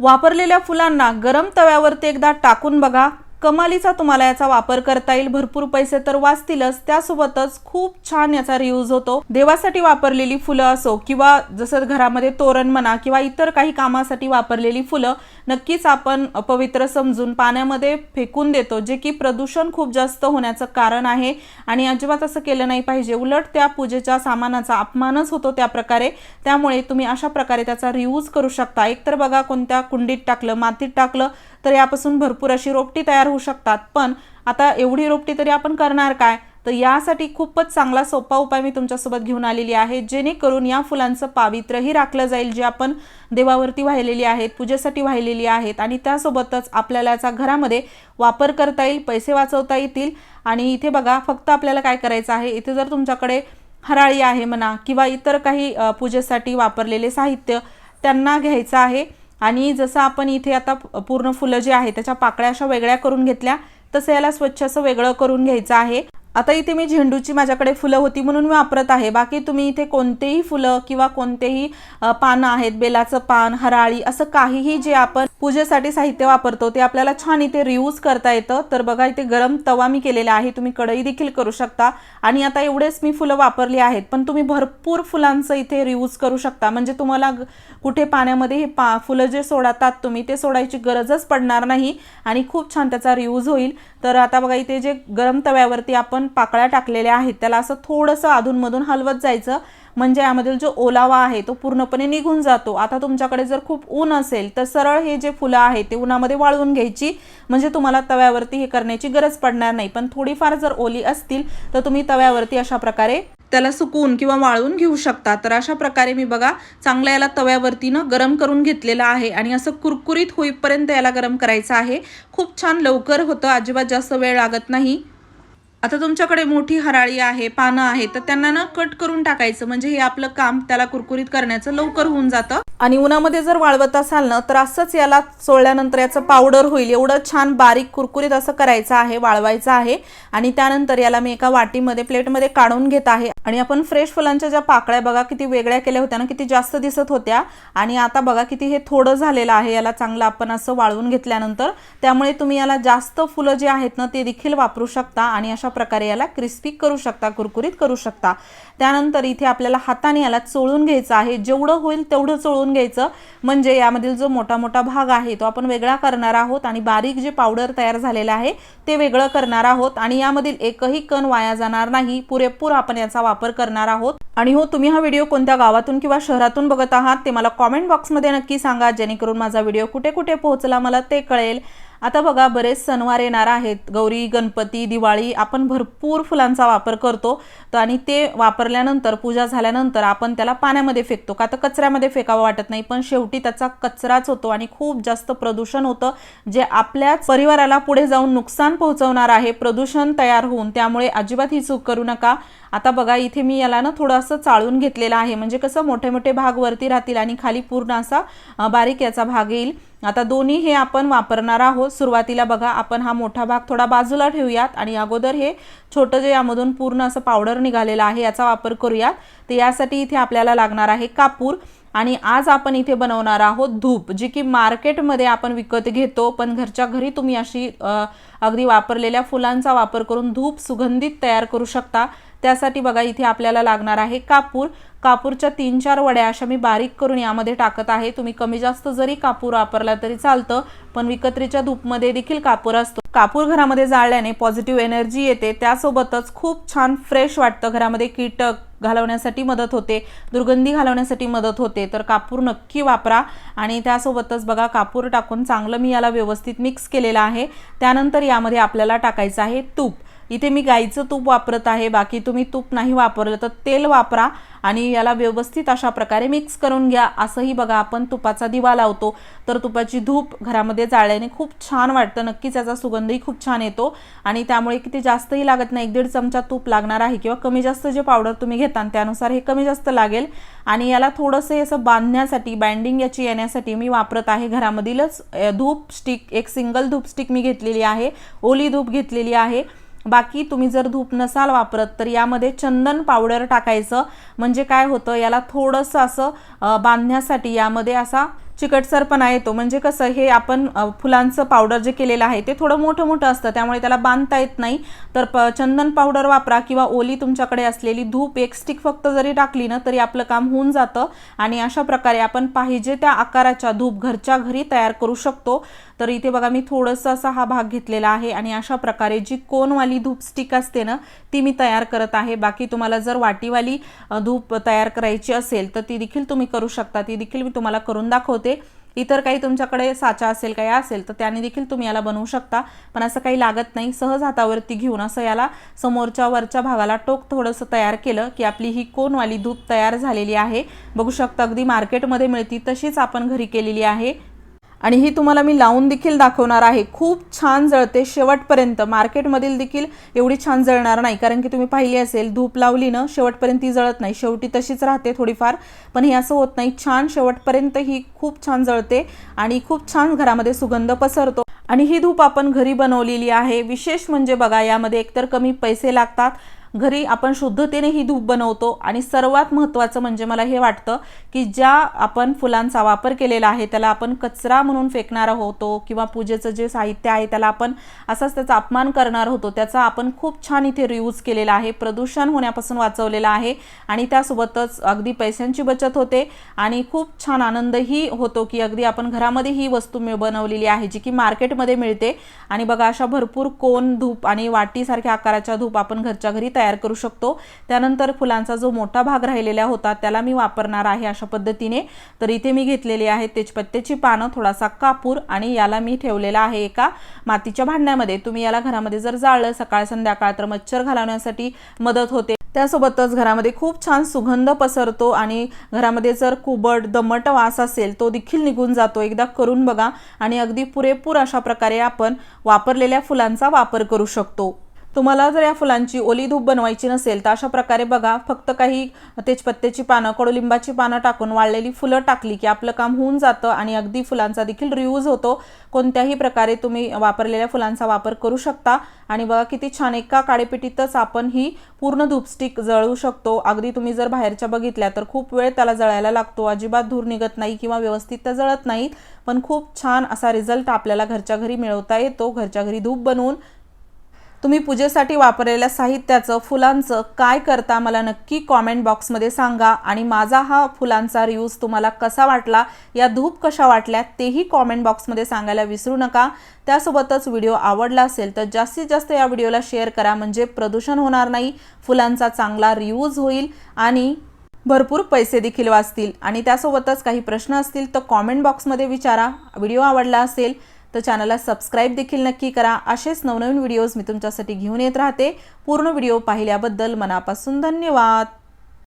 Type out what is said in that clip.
वापरलेल्या फुलांना गरम तव्यावरती एकदा टाकून बघा. कमालीचा तुम्हाला याचा वापर करता येईल. भरपूर पैसे तर वाचतीलच. त्यासोबतच खूप छान याचा रियूज होतो. देवासाठी वापरलेली फुलं असो किंवा जसं घरामध्ये तोरण म्हणा किंवा इतर काही कामासाठी वापरलेली फुलं नक्कीच आपण पवित्र समजून पाण्यामध्ये फेकून देतो जे की प्रदूषण खूप जास्त होण्याचं कारण आहे. आणि अजिबात असं केलं नाही पाहिजे. उलट त्या पूजेच्या सामानाचा अपमानच होतो त्या प्रकारे. त्यामुळे तुम्ही अशा प्रकारे त्याचा रियूज करू शकता. एकतर बघा कोणत्या कुंडीत टाकलं मातीत टाकलं तर यापासून भरपूर अशी रोपटी तयार होऊ शकतात. पण आता एवढी रोपटी तरी आपण करणार काय? तर यासाठी खूपच चांगला सोपा उपाय मी तुमच्यासोबत घेऊन आलेली आहे. जेणेकरून या फुलांचं पावित्र्यही राखलं जाईल जे आपण देवावरती वाहिलेली आहेत पूजेसाठी वाहिलेली आहेत. आणि त्यासोबतच आपल्याला याचा घरामध्ये वापर करता येईल पैसे वाचवता येतील. आणि इथे बघा फक्त आपल्याला काय करायचं आहे? इथे जर तुमच्याकडे हराळी आहे म्हणा किंवा इतर काही पूजेसाठी वापरलेले साहित्य त्यांना घ्यायचं आहे. आणि जसं आपण इथे आता पूर्ण फुलं जे आहे त्याच्या पाकळ्या अशा वेगळ्या करून घेतल्या तसं याला स्वच्छ असं वेगळं करून घ्यायचं आहे. आता इथे मी झेंडूची माझ्याकडे फुलं होती म्हणून मी वापरत आहे. बाकी तुम्ही इथे कोणतेही फुलं किंवा कोणतेही पानं आहेत बेलाचं पान हराळी असं काहीही जे आपण पूजेसाठी साहित्य वापरतो ते आपल्याला छान इथे रियूज करता येतं. तर बघा इथे गरम तवा मी केलेला आहे. तुम्ही कढई देखील करू शकता. आणि आता एवढेच मी फुलं वापरली आहेत. पण तुम्ही भरपूर फुलांचं इथे रियूज करू शकता. म्हणजे तुम्हाला कुठे पाण्यामध्ये हे पा फुलं जे सोडतात तुम्ही ते सोडायची गरजच पडणार नाही. आणि खूप छान त्याचा रियूज होईल. तर आता बघा इथे जे गरम तव्यावरती आपण पाकळ्या टाकलेल्या आहेत. त्याला असं थोडंसं अधूनमधून हलवत जायचं. म्हणजे यामधील जो ओलावा आहे तो पूर्णपणे निघून जातो. आता तुमच्याकडे जर खूप ऊन असेल तर सरळ हे जे फुलं आहेत ते उन्हामध्ये वाळवून घ्यायची. म्हणजे तुम्हाला तव्यावरती हे करण्याची गरज पडणार नाही. पण थोडीफार जर ओली असतील तर तुम्ही तव्यावरती अशा प्रकारे त्याला सुकवून किंवा वाळवून घेऊ शकता. तर अशा प्रकारे मी बघा चांगल्या याला तव्यावरती ना गरम करून घेतलेलं आहे. आणि असं कुरकुरीत होईपर्यंत याला गरम करायचं आहे. खूप छान लवकर होतं. अजिबात जास्त वेळ लागत नाही. आता तुमच्याकडे मोठी हराळी आहे पानं आहे तर त्यांना ना कट करून टाकायचं. म्हणजे हे आपलं काम त्याला कुरकुरीत करण्याचं लवकर होऊन जातं. आणि उन्हामध्ये जर वाळवत असाल ना तर असंच याला सोळल्यानंतर याचं पावडर होईल. एवढं छान बारीक कुरकुरीत असं करायचं आहे वाळवायचं आहे. आणि त्यानंतर याला मी एका वाटीमध्ये प्लेटमध्ये काढून घेत आहे. आणि आपण फ्रेश फुलांच्या ज्या पाकळ्या बघा किती वेगळ्या केल्या होत्या ना किती जास्त दिसत होत्या. आणि आता बघा किती हे थोडं झालेलं आहे याला चांगलं आपण असं वाळवून घेतल्यानंतर. त्यामुळे तुम्ही याला जास्त फुलं जे आहेत ना ते देखील वापरू शकता आणि अशा प्रकारे याला क्रिस्पी करू शकता कुरकुरीत करू शकता. त्यानंतर इथे आपल्याला हाताने याला चोळून घ्यायचं आहे. जेवढं होईल तेवढं चोळून घ्यायचं. म्हणजे यामधील जो मोठा मोठा भाग आहे तो आपण वेगळा करणार आहोत आणि बारीक जे पावडर तयार झालेलं आहे ते वेगळं करणार आहोत. आणि यामधील एकही कण वाया जाणार नाही. पुरेपूर आपण याचा वापर करणार आहोत. आणि हो तुम्ही हा व्हिडिओ कोणत्या गावातून किंवा शहरातून बघत आहात ते मला कॉमेंट बॉक्समध्ये नक्की सांगा. जेणेकरून माझा व्हिडिओ कुठे कुठे पोहोचला मला ते कळेल. आता बघा बरेच सणवार येणार आहेत. गौरी गणपती दिवाळी आपण भरपूर फुलांचा वापर करतो. तर आणि ते वापरल्यानंतर पूजा झाल्यानंतर आपण त्याला पाण्यामध्ये फेकतो. का तर कचऱ्यामध्ये फेकावं वाटत नाही पण शेवटी त्याचा कचराच होतो आणि खूप जास्त प्रदूषण होतं जे आपल्याच परिवाराला पुढे जाऊन नुकसान पोहोचवणार आहे. प्रदूषण तयार होऊन त्यामुळे अजिबात ही चूक करू नका. आता बघा इथे मी याला ना थोडंसं चाळून घेतलेलं आहे. म्हणजे कसं मोठे मोठे भाग वरती राहतील आणि खाली पूर्ण असा बारीक याचा भाग येईल. आता दोन्ही हे आपण वापरणार आहोत. सुरुवातीला बघा आपण हा मोठा भाग थोडा बाजूला ठेवूयात आणि अगोदर हे छोटं जे यामधून पूर्ण असं पावडर निघालेलं आहे याचा वापर करूयात. तर यासाठी इथे आपल्याला लागणार आहे कापूर. आणि आज आपण इथे बनवणार आहोत धूप जी की मार्केटमध्ये आपण विकत घेतो पण घरच्या घरी तुम्ही अशी अगदी वापरलेल्या फुलांचा वापर करून धूप सुगंधित तयार करू शकता. त्यासाठी बघा इथे आपल्याला लागणार आहे कापूर. कापूरच्या तीन चार वड्या अशा मी बारीक करून यामध्ये टाकत आहे. तुम्ही कमी जास्त जरी कापूर वापरला तरी चालतं पण विकत्रीच्या धूपमध्ये देखील कापूर असतो. कापूर घरामध्ये जाळल्याने पॉझिटिव्ह एनर्जी येते. त्यासोबतच खूप छान फ्रेश वाटतं. घरामध्ये कीटक घालवण्यासाठी मदत होते. दुर्गंधी घालवण्यासाठी मदत होते. तर कापूर नक्की वापरा. आणि त्यासोबतच बघा कापूर टाकून चांगलं मी याला व्यवस्थित मिक्स केलेलं आहे. त्यानंतर यामध्ये आपल्याला टाकायचं आहे तूप. इथे मी गाईचं तूप वापरत आहे बाकी तुम्ही तूप नाही वापरलं तर तेल वापरा आणि याला व्यवस्थित अशा प्रकारे मिक्स करून घ्या. असंही बघा आपण तुपाचा दिवा लावतो तर तुपाची धूप घरामध्ये जाळल्याने खूप छान वाटतं. नक्कीच याचा सुगंधही खूप छान येतो आणि त्यामुळे किती जास्तही लागत नाही. एक दीड चमचा तूप लागणार आहे किंवा कमी जास्त जे पावडर तुम्ही घेता त्यानुसार हे कमी जास्त लागेल. आणि याला थोडंसं असं बांधण्यासाठी बँडिंग याची येण्यासाठी मी वापरत आहे घरामधीलच धूप स्टिक एक सिंगल धूप स्टिक मी घेतलेली आहे ओली धूप घेतलेली आहे. बाकी तुम्ही जर धूप नसाल वापरत तर यामध्ये चंदन पावडर टाकायचं. म्हणजे काय होतं याला थोडंसं असं बांधण्यासाठी यामध्ये असा चिकटसरपणा येतो. म्हणजे कसं हे आपण फुलांचं पावडर जे केलेलं आहे ते थोडं मोठं मोठं असतं. त्यामुळे त्याला बांधता येत नाही. तर प चंदन पावडर वापरा किंवा ओली तुमच्याकडे असलेली धूप एक स्टिक फक्त जरी टाकली ना तरी आपलं काम होऊन जातं. आणि अशा प्रकारे आपण पाहिजे त्या आकाराच्या धूप घरच्या घरी तयार करू शकतो. तर इथे बघा मी थोडंसं असा हा भाग घेतलेला आहे आणि अशा प्रकारे जी कोनवाली धूप स्टिक असते ना ती मी तयार करत आहे. बाकी तुम्हाला जर वाटीवाली धूप तयार करायची असेल तर ती देखील तुम्ही करू शकता. ती देखील मी तुम्हाला करून दाखवते. इतर काही तुमच्याकडे साचा असेल काही असेल तर त्याने देखील तुम्ही याला बनवू शकता. पण असं काही लागत नाही. सहज हातावरती घेऊन असं याला समोरच्या वरच्या भागाला टोक थोडंसं तयार केलं की आपली ही कोनवाली धूप तयार झालेली आहे. बघू शकता अगदी मार्केटमध्ये मिळती तशीच आपण घरी केलेली आहे. आणि ही तुम्हाला मी लावून देखील दाखवणार आहे. खूप छान जळते. शेवटपर्यंत मार्केटमधील देखील एवढी छान जळणार नाही. कारण की तुम्ही पाहिली असेल धूप लावली ना शेवटपर्यंत ती जळत नाही. शेवटी तशीच राहते थोडीफार. पण हे असं होत नाही. छान शेवटपर्यंत ही खूप छान जळते आणि खूप छान घरामध्ये सुगंध पसरतो. आणि ही धूप आपण घरी बनवलेली आहे. विशेष म्हणजे बघा यामध्ये एकतर कमी पैसे लागतात घरी आपण शुद्धतेने ही धूप बनवतो आणि सर्वात महत्त्वाचं म्हणजे मला हे वाटतं की ज्या आपण फुलांचा वापर केलेला आहे त्याला आपण कचरा म्हणून फेकणार होतो किंवा पूजेचं जे साहित्य आहे त्याला आपण असाच त्याचा अपमान करणार होतो त्याचा आपण खूप छान इथे रियूज केलेला आहे प्रदूषण होण्यापासून वाचवलेला आहे आणि त्यासोबतच अगदी पैशांची बचत होते आणि खूप छान आनंदही होतो की अगदी आपण घरामध्ये ही वस्तू मिळ बनवलेली आहे जी की मार्केटमध्ये मिळते. आणि बघा अशा भरपूर कोन धूप आणि वाटीसारख्या आकाराच्या धूप आपण घरच्या घरी तयार करू शकतो. त्यानंतर फुलांचा जो मोठा भाग राहिलेला होता त्याला मी वापरणार आहे अशा पद्धतीने. तर इथे मी घेतलेली आहे तेजपत्त्याची पानं थोडासा कापूर आणि याला मी ठेवलेला आहे एका मातीच्या भांड्यामध्ये. तुम्ही याला घरामध्ये जर जाळलं सकाळ संध्याकाळ तर मच्छर घालवण्यासाठी मदत होते. त्यासोबतच घरामध्ये खूप छान सुगंध पसरतो आणि घरामध्ये जर कुबट दमट वास असेल तो देखील निघून जातो. एकदा करून बघा आणि अगदी पुरेपूर अशा प्रकारे आपण वापरलेल्या फुलांचा वापर करू शकतो. तुम्हाला जर या फुलांची ओली धूप बनवायची नसेल तर अशा प्रकारे बघा फक्त काही तेजपत्त्याची पानं कडुलिंबाची पानं टाकून वाळलेली फुलं टाकली की आपलं काम होऊन जातं आणि अगदी फुलांचा देखील रियूज होतो. कोणत्याही प्रकारे तुम्ही वापरलेल्या फुलांचा वापर करू शकता. आणि बघा किती छान एका काळेपिटीतच आपण ही पूर्ण धूपस्टिक जळू शकतो. अगदी तुम्ही जर बाहेरच्या बघितल्या तर खूप वेळ त्याला जळायला लागतो. अजिबात धूर निघत नाही किंवा व्यवस्थित त्या जळत नाहीत. पण खूप छान असा रिझल्ट आपल्याला घरच्या घरी मिळवता येतो. घरच्या घरी धूप बनवून तुम्ही पूजेसाठी वापरलेल्या साहित्याचं फुलांचं काय करता मला नक्की कॉमेंट बॉक्समध्ये सांगा. आणि माझा हा फुलांचा रियूज तुम्हाला कसा वाटला या धूप कशा वाटल्या तेही कॉमेंट बॉक्समध्ये सांगायला विसरू नका. त्यासोबतच व्हिडिओ आवडला असेल तर जास्तीत जास्त या व्हिडिओला शेअर करा. म्हणजे प्रदूषण होणार नाही फुलांचा चांगला रियूज होईल आणि भरपूर पैसे देखील वाचतील. आणि त्यासोबतच काही प्रश्न असतील तर कॉमेंट बॉक्समध्ये विचारा. व्हिडिओ आवडला असेल तर चॅनलला सबस्क्राईब देखील नक्की करा. असेच नवनवीन व्हिडिओज मी तुमच्यासाठी घेऊन येत राहते. पूर्ण व्हिडिओ पाहिल्याबद्दल मनापासून धन्यवाद.